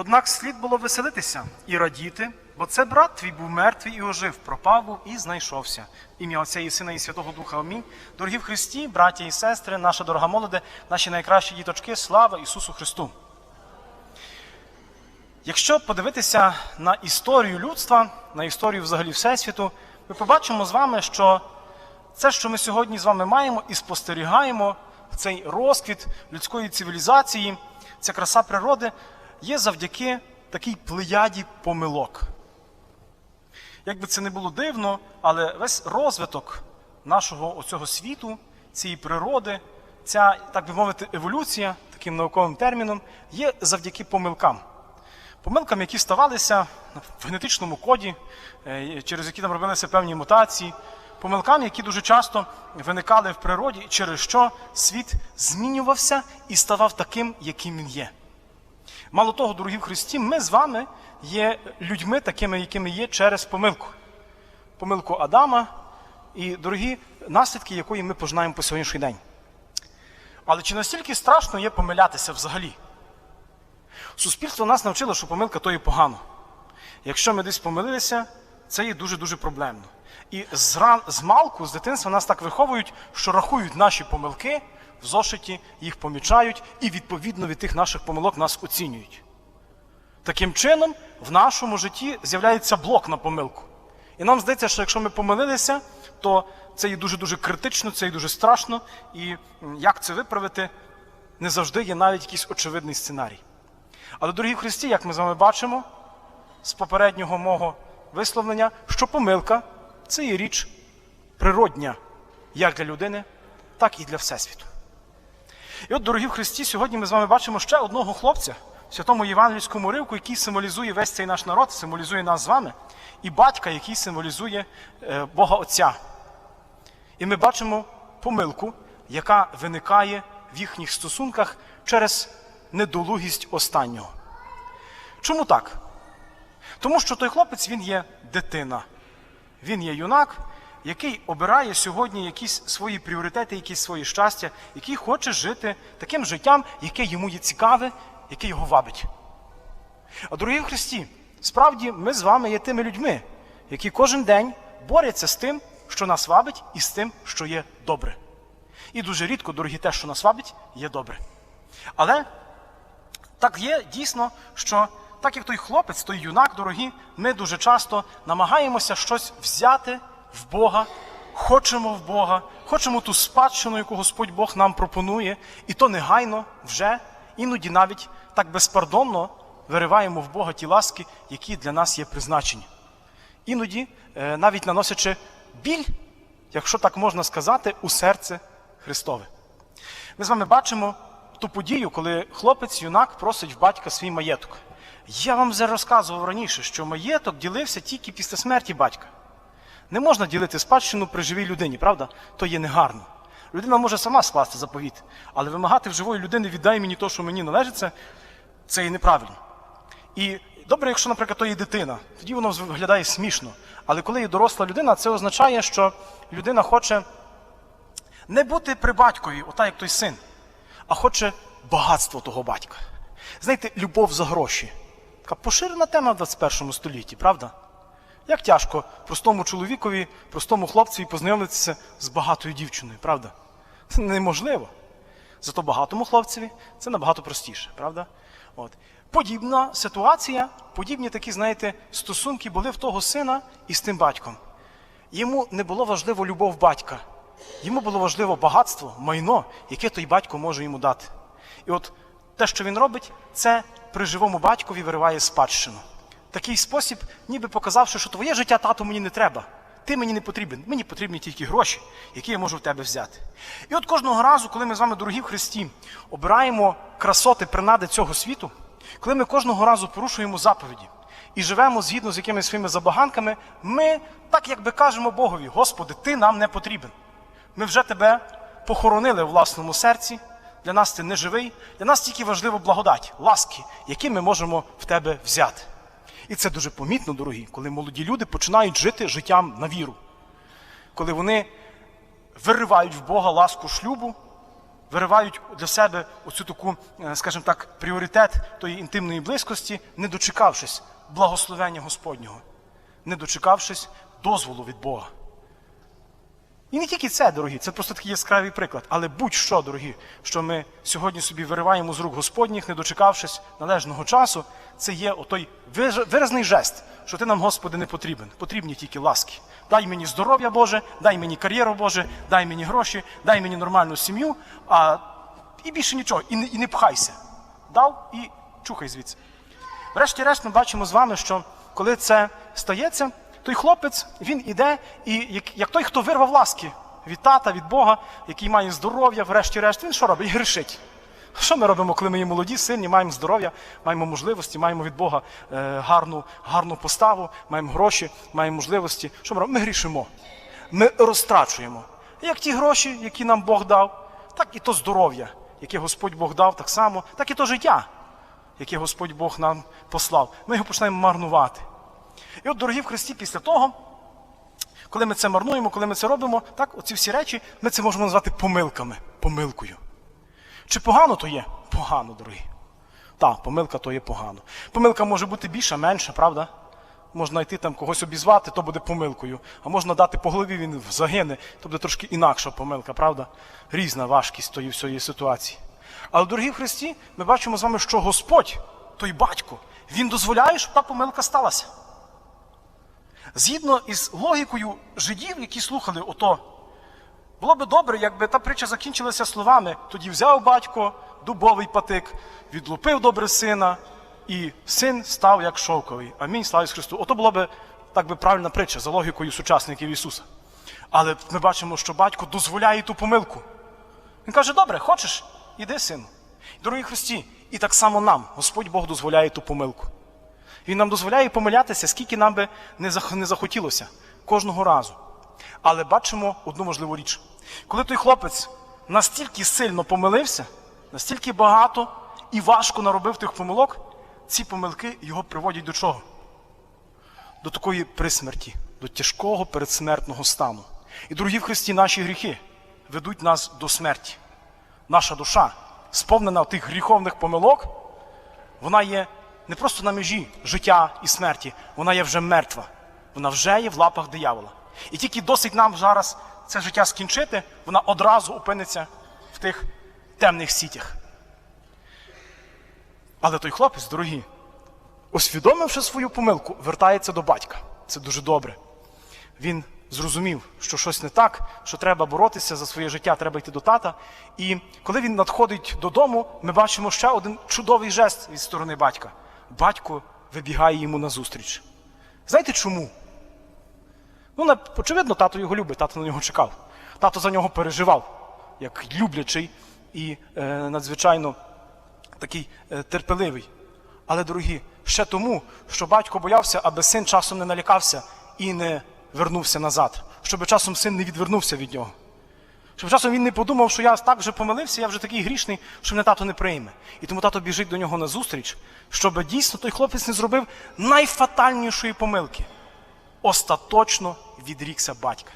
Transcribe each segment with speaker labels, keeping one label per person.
Speaker 1: Однак слід було веселитися і радіти, бо це брат твій був мертвий і ожив, пропав і знайшовся. Ім'я Отця і Сина і Святого Духа. Амінь. Дорогі в Христі, браті і сестри, наша дорога молоде, наші найкращі діточки, слава Ісусу Христу! Якщо подивитися на історію людства, на історію взагалі Всесвіту, ми побачимо з вами, що це, що ми сьогодні з вами маємо і спостерігаємо, цей розквіт людської цивілізації, ця краса природи, є завдяки такій плеяді помилок. Як би це не було дивно, але весь розвиток нашого оцього світу, цієї природи, ця, так би мовити, еволюція, таким науковим терміном, є завдяки помилкам. Помилкам, які ставалися в генетичному коді, е, через які там робилися певні мутації, помилкам, які дуже часто виникали в природі, через що світ змінювався і ставав таким, яким він є. Мало того, дорогі в Христі, ми з вами є людьми, такими, якими є через помилку. Помилку Адама і дорогі наслідки, якої ми пожинаємо по сьогоднішній день. Але чи настільки страшно є помилятися взагалі? Суспільство нас навчило, що помилка то є погано. Якщо ми десь помилилися, це є дуже-дуже проблемно. І з, ран, з малку, з дитинства нас так виховують, що рахують наші помилки в зошиті, їх помічають і відповідно від тих наших помилок нас оцінюють. Таким чином, в нашому житті з'являється блок на помилку. І нам здається, що якщо ми помилилися, то це є дуже-дуже критично, це є дуже страшно, і як це виправити, не завжди є навіть якийсь очевидний сценарій. Але, дорогі Христі, як ми з вами бачимо з попереднього мого висловлення, що помилка це є річ природня як для людини, так і для Всесвіту. І от, дорогі в Христі, сьогодні ми з вами бачимо ще одного хлопця в святому євангельському ривку, який символізує весь цей наш народ, символізує нас з вами, і батька, який символізує е, Бога Отця. І ми бачимо помилку, яка виникає в їхніх стосунках через недолугість останнього. Чому так? Тому що той хлопець він є дитина, він є юнак, який обирає сьогодні якісь свої пріоритети, якісь свої щастя, який хоче жити таким життям, яке йому є цікаве, яке його вабить. А дорогі в Христі, справді ми з вами є тими людьми, які кожен день борються з тим, що нас вабить, і з тим, що є добре. І дуже рідко, дорогі, те, що нас вабить, є добре. Але так є дійсно, що так як той хлопець, той юнак, дорогі, ми дуже часто намагаємося щось взяти в Бога, хочемо в Бога, хочемо ту спадщину, яку Господь Бог нам пропонує, і то негайно вже, іноді навіть так безпардонно вириваємо в Бога ті ласки, які для нас є призначені. Іноді е, навіть наносячи біль, якщо так можна сказати, у серце Христове. Ми з вами бачимо ту подію, коли хлопець, юнак просить в батька свій маєток. Я вам вже розказував раніше, що маєток ділився тільки після смерті батька. Не можна ділити спадщину при живій людині, правда? То є негарно. Людина може сама скласти заповіт, але вимагати в живої людини віддай мені то, що мені належиться, це є неправильно. І добре, якщо, наприклад, то є дитина, тоді воно виглядає смішно. Але коли є доросла людина, це означає, що людина хоче не бути при батькові, ота як той син, а хоче багатство того батька. Знаєте, любов за гроші. Така поширена тема в 21 столітті, правда? Як тяжко простому чоловікові, простому хлопцеві познайомитися з багатою дівчиною, правда? Це неможливо. Зато багатому хлопцеві це набагато простіше, правда? От. Подібна ситуація, подібні такі, знаєте, стосунки були в того сина із тим батьком. Йому не було важливо любов батька. Йому було важливо багатство, майно, яке той батько може йому дати. І от те, що він робить, це при живому батькові вириває спадщину. Такий спосіб, ніби показавши, що твоє життя, тату, мені не треба. Ти мені не потрібен, мені потрібні тільки гроші, які я можу в тебе взяти. І от кожного разу, коли ми з вами, дорогі в Христі, обираємо красоти, принади цього світу, коли ми кожного разу порушуємо заповіді і живемо згідно з якимись своїми забаганками, ми так якби кажемо Богові: Господи, ти нам не потрібен. Ми вже тебе похоронили у власному серці. Для нас ти не живий, для нас тільки важливо благодать, ласки, які ми можемо в тебе взяти. І це дуже помітно, дорогі, коли молоді люди починають жити життям на віру, коли вони виривають в Бога ласку шлюбу, виривають для себе оцю таку, е, скажімо так, пріоритет тої інтимної близькості, не дочекавшись благословення Господнього, не дочекавшись дозволу від Бога. І не тільки це, дорогі, це просто такий яскравий приклад. Але будь-що, дорогі, що ми сьогодні собі вириваємо з рук Господніх, не дочекавшись належного часу, це є отой виразний жест, що ти нам, Господи, не потрібен. Потрібні тільки ласки. Дай мені здоров'я Боже, дай мені кар'єру Боже, дай мені гроші, дай мені нормальну сім'ю, а і більше нічого, і не, і не пхайся. Дав і чухай звідси. Врешті-решт ми бачимо з вами, що коли це стається, той хлопець він іде, і як, як той, хто вирвав ласки від тата, від Бога, який має здоров'я, врешті-решт, він що робить? Грішить. Що ми робимо, коли ми є молоді, сильні, маємо здоров'я, маємо можливості, маємо від Бога е, гарну, гарну поставу, маємо гроші, маємо можливості. Що ми робимо? Ми грішимо. Ми розтрачуємо. Як ті гроші, які нам Бог дав, так і то здоров'я, яке Господь Бог дав так само, так і то життя яке Господь Бог нам послав. Ми його починаємо марнувати. І от, дорогі в Христі, після того, коли ми це марнуємо, коли ми це робимо, так, оці всі речі, ми це можемо назвати помилками, помилкою. Чи погано то є? Погано, дорогі. Так, помилка то є погано. Помилка може бути більша, менша, правда? Можна йти там когось обізвати, то буде помилкою. А можна дати по голові, він загине, то буде трошки інакша помилка, правда? Різна важкість тої всієї ситуації. Але, дорогі в Христі, ми бачимо з вами, що Господь, той батько, він дозволяє, щоб та помилка сталася. Згідно із логікою жидів, які слухали ото, було би добре, якби та притча закінчилася словами: тоді взяв батько дубовий патик, відлупив добре сина, і син став як шовковий. Амінь, слава Христу. Ото була би так би правильна притча за логікою сучасників Ісуса. Але ми бачимо, що батько дозволяє ту помилку. Він каже: добре, хочеш, іди, сину. Дорогі Христі, і так само нам Господь Бог дозволяє ту помилку. Він нам дозволяє помилятися, скільки нам би не захотілося кожного разу. Але бачимо одну важливу річ. Коли той хлопець настільки сильно помилився, настільки багато і важко наробив тих помилок, ці помилки його приводять до чого? До такої присмерті, до тяжкого передсмертного стану. І, дорогі в Христі, наші гріхи ведуть нас до смерті. Наша душа, сповнена тих гріховних помилок, вона є не просто на межі життя і смерті, вона є вже мертва. Вона вже є в лапах диявола. І тільки досить нам зараз це життя скінчити, вона одразу опиниться в тих темних сітях. Але той хлопець, дорогі, усвідомивши свою помилку, вертається до батька. Це дуже добре. Він зрозумів, що щось не так, що треба боротися за своє життя, треба йти до тата. І коли він надходить додому, ми бачимо ще один чудовий жест від сторони батька. Батько вибігає йому назустріч. Знаєте чому? Ну, очевидно, тато його любить, тато на нього чекав. Тато за нього переживав, як люблячий і е, надзвичайно такий е, терпеливий. Але, дорогі, ще тому, що батько боявся, аби син часом не налякався і не вернувся назад, щоб часом син не відвернувся від нього. Щоб часом він не подумав, що я так вже помилився, я вже такий грішний, що мене тато не прийме. І тому тато біжить до нього на зустріч, щоб дійсно той хлопець не зробив найфатальнішої помилки. Остаточно відрікся батька.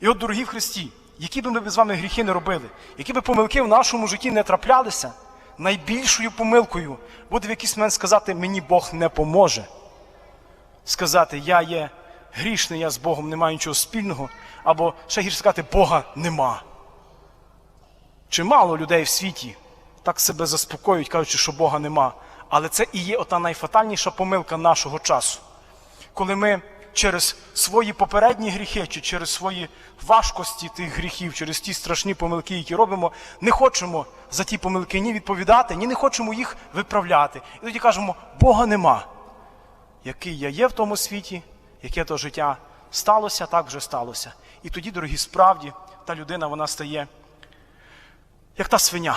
Speaker 1: І от, дорогі в Христі, які би ми з вами гріхи не робили, які би помилки в нашому житті не траплялися, найбільшою помилкою буде в якийсь момент сказати, мені Бог не поможе. Сказати, я є грішний, я з Богом не маю нічого спільного, або ще гірше сказати, Бога нема. Чимало людей в світі так себе заспокоюють, кажучи, що Бога нема. Але це і є ота найфатальніша помилка нашого часу. Коли ми через свої попередні гріхи чи через свої важкості тих гріхів, через ті страшні помилки, які робимо, не хочемо за ті помилки ні відповідати, ні не хочемо їх виправляти. І тоді кажемо, Бога нема. Який я є в тому світі, яке то життя сталося, так вже сталося. І тоді, дорогі, справді, та людина вона стає як та свиня,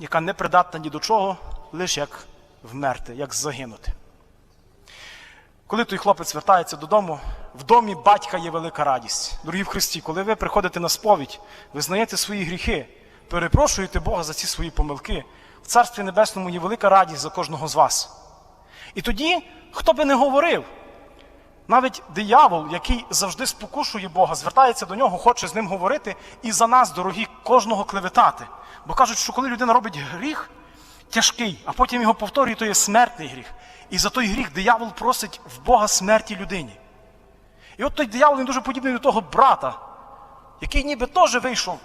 Speaker 1: яка не придатна ні до чого, лише як вмерти, як загинути. Коли той хлопець вертається додому, в домі батька є велика радість. Дорогі в Христі, коли ви приходите на сповідь, визнаєте свої гріхи, перепрошуєте Бога за ці свої помилки, в Царстві Небесному є велика радість за кожного з вас. І тоді, хто би не говорив, Навіть диявол, який завжди спокушує Бога, звертається до нього, хоче з ним говорити, і за нас, дорогі, кожного клеветати. Бо кажуть, що коли людина робить гріх тяжкий, а потім його повторює, то є смертний гріх. І за той гріх диявол просить в Бога смерті людині. І от той диявол він дуже подібний до того брата, який ніби теж вийшов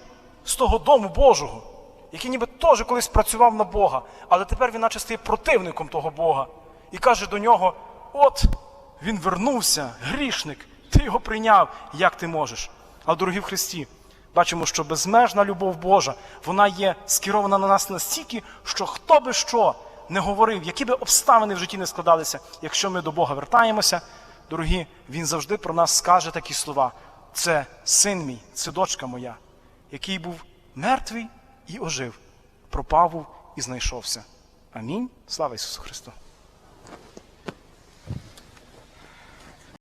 Speaker 1: з того дому Божого, який ніби теж колись працював на Бога, але тепер він наче стає противником того Бога і каже до нього: от він вернувся, грішник, ти його прийняв, як ти можеш. А дорогі в Христі, бачимо, що безмежна любов Божа, вона є скерована на нас настільки, що хто би що не говорив, які би обставини в житті не складалися, якщо ми до Бога вертаємося, дорогі, Він завжди про нас скаже такі слова: це син мій, це дочка моя, який був мертвий і ожив, пропав і знайшовся. Амінь. Слава Ісусу Христу!